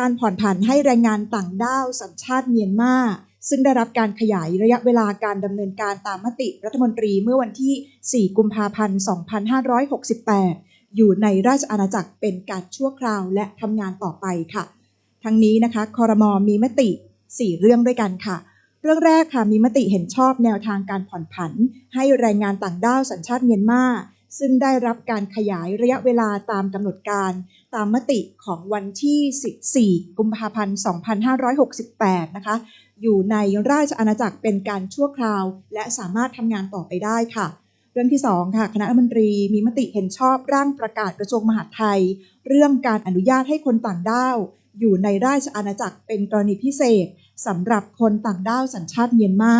การผ่อนผันให้แรงงานต่างด้าวสัญชาติเมียนมาซึ่งได้รับการขยายระยะเวลาการดำเนินการตามมติรัฐมนตรีเมื่อวันที่ 4 กุมภาพันธ์ 2568 อยู่ในราชอาณาจักรเป็นการชั่วคราวและทำงานต่อไปค่ะ ทั้งนี้นะคะคอรมอมีมติ 4 เรื่องด้วยกันค่ะ เรื่องแรกค่ะมีมติเห็นชอบแนวทางการผ่อนผัน ให้แรงงานต่างด้าวสัญชาติเมียนมา ซึ่งได้รับการขยายระยะเวลาตามกำหนดการตามมติของวันที่ 14 กุมภาพันธ์ 2568 นะคะ อยู่ในราชอาณาจักรเป็นการชั่วคราว และสามารถทำงานต่อไปได้ค่ะ เรื่องที่ 2 ค่ะ คณะรัฐมนตรีมีมติเห็นชอบร่างประกาศกระทรวงมหาดไทย เรื่องการอนุญาตให้คนต่างด้าว อยู่ในราชอาณาจักรเป็นกรณีพิเศษสำหรับคนต่างด้าวสัญชาติเมียนมา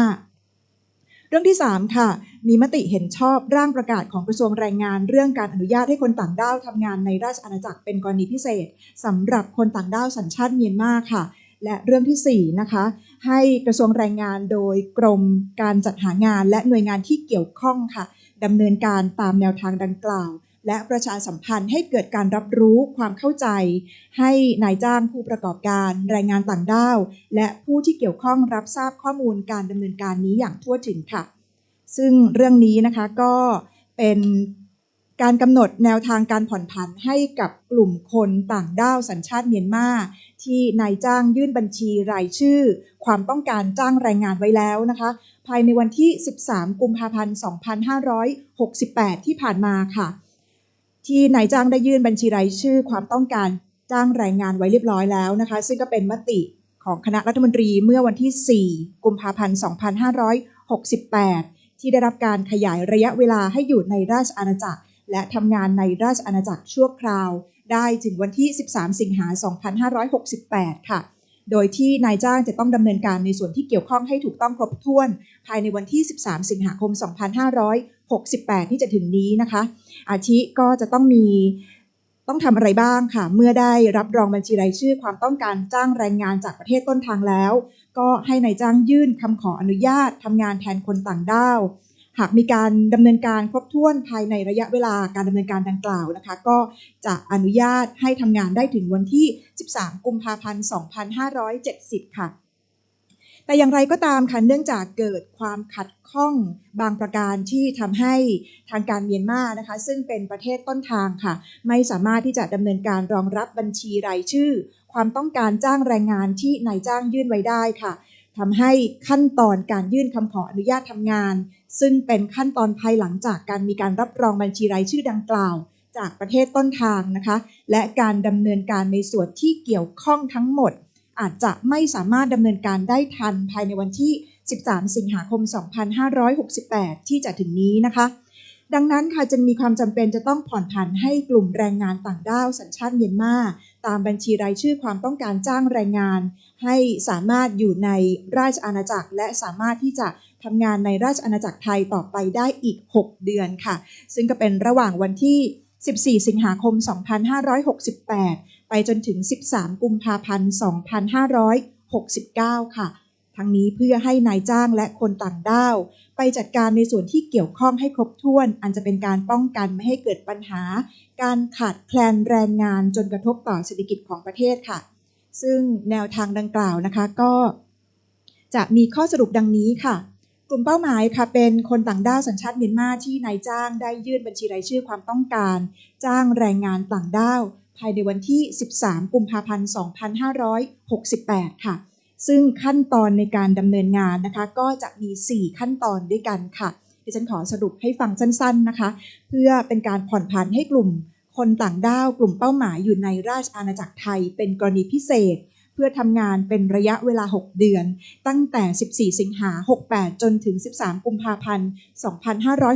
เรื่องที่ 3 ค่ะ มีมติเห็นชอบร่างประกาศของกระทรวงแรงงาน เรื่องการอนุญาตให้คนต่างด้าวทำงานในราชอาณาจักรเป็นกรณีพิเศษสำหรับคนต่างด้าวสัญชาติเมียนมาค่ะ และเรื่องที่ 4 นะคะ ให้กระทรวงแรงงานโดยกรมการจัดหางานและหน่วยงานที่เกี่ยวข้องค่ะดำเนินการตามแนวทางดังกล่าว และประชาสัมพันธ์ให้เกิดการรับรู้ความเข้าใจ ให้นายจ้างผู้ประกอบการแรงงานต่างด้าว และผู้ที่เกี่ยวข้องรับทราบข้อมูลการดำเนินการนี้อย่างทั่วถึงค่ะ ซึ่งเรื่องนี้นะคะก็เป็นการกำหนดแนวทางการผ่อนผันให้กับกลุ่มคนต่างด้าวสัญชาติเมียนมาที่นายจ้างยื่นบัญชีรายชื่อ ความต้องการจ้างแรงงานไว้แล้วนะคะ ภายในวันที่ 13 กุมภาพันธ์ 2568 ที่ผ่านมาค่ะ ที่นายจ้างได้ยื่นบัญชีรายชื่อความต้องการจ้างแรงงานไว้เรียบร้อยแล้วนะคะ ซึ่งก็เป็นมติของคณะรัฐมนตรีเมื่อวันที่ 4 กุมภาพันธ์ 2568 ที่ได้รับการขยายระยะเวลาให้อยู่ในราชอาณาจักร และทำงานในราชอาณาจักรชั่วคราว ได้ถึงวันที่ 13 สิงหา 2568 ค่ะ โดยที่นายจ้างจะต้องดำเนินการในส่วนที่เกี่ยวข้องให้ถูกต้องครบถ้วน ภายในวันที่ 13 สิงหาคม 2568 ที่จะถึงนี้นะคะ อาทิก็จะต้องมีต้องทำอะไรบ้างค่ะ เมื่อได้รับรองบัญชีรายชื่อความต้องการจ้างแรงงานจากประเทศต้นทางแล้ว ก็ให้ในายจ้างยื่นคำขออนุญาตทำงานแทนคนต่างด้าว หากมีการดำเนินการครบถ้วนภายในระยะเวลาการดำเนินการดังกล่าวนะคะ ก็จะอนุญาตให้ทำงานได้ถึงวันที่ 13 กุมภาพันธ์ 2570 ค่ะ แต่อย่างไรก็ตามค่ะเนื่องจากเกิดความขัดข้องบางประการที่ทำให้ทางการเมียนมานะคะ ซึ่งเป็นประเทศต้นทางค่ะ ไม่สามารถที่จะดำเนินการรองรับบัญชีรายชื่อ ความต้องการจ้างแรงงานที่นายจ้างยื่นไว้ได้ค่ะ ทำให้ขั้นตอนการยื่นคำขออนุญาตทำงาน ซึ่งเป็นขั้นตอนภายหลังจากการมีการรับรองบัญชีรายชื่อดังกล่าว จากประเทศต้นทางนะคะ และการดำเนินการในส่วนที่เกี่ยวข้องทั้งหมด อาจจะไม่สามารถดำเนินการได้ทันภายในวันที่ 13 สิงหาคม 2568 ที่จะถึงนี้นะคะ ดังนั้นค่ะจึงมีความจำเป็นจะต้องผ่อนผันให้กลุ่มแรงงานต่างด้าวสัญชาติเมียนมาตามบัญชีรายชื่อความต้องการจ้างแรงงาน ให้สามารถอยู่ในราชอาณาจักร และสามารถที่จะทำงานในราชอาณาจักรไทยต่อไปได้อีก 6 เดือนค่ะ ซึ่งก็เป็นระหว่างวันที่ 14 สิงหาคม 2568 ไปจนถึง 13 กุมภาพันธ์ 2569 ค่ะ ทั้งนี้เพื่อให้นายจ้างและคนต่างด้าว ไปจัดการในส่วนที่เกี่ยวข้องให้ครบถ้วน อันจะเป็นการป้องกันไม่ให้เกิดปัญหา การขาดแคลนแรงงานจนกระทบต่อเศรษฐกิจของประเทศค่ะ ซึ่งแนวทางดังกล่าวนะคะก็จะมีข้อสรุปดังนี้ค่ะ กลุ่มเป้าหมายค่ะเป็นคนต่างด้าวสัญชาติเมียนมาที่นายจ้างได้ยื่นบัญชีรายชื่อความต้องการ จ้างแรงงานต่างด้าว ภายในวันที่ 13 กุมภาพันธ์ 2568 ค่ะ ซึ่งขั้นตอนในการดำเนินงานนะคะ ก็จะมี 4 ขั้นตอนด้วยกันค่ะ ดิฉันขอสรุปให้ฟังสั้นๆนะคะ เพื่อเป็นการผ่อนผันให้กลุ่ม คนต่างด้าวกลุ่มเป้าหมายอยู่ในราชอาณาจักรไทย เป็นกรณีพิเศษ เพื่อทำงานเป็นระยะเวลา 6 เดือน ตั้งแต่ 14 สิงหา 68 จนถึง 13 กุมภาพันธ์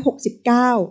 2569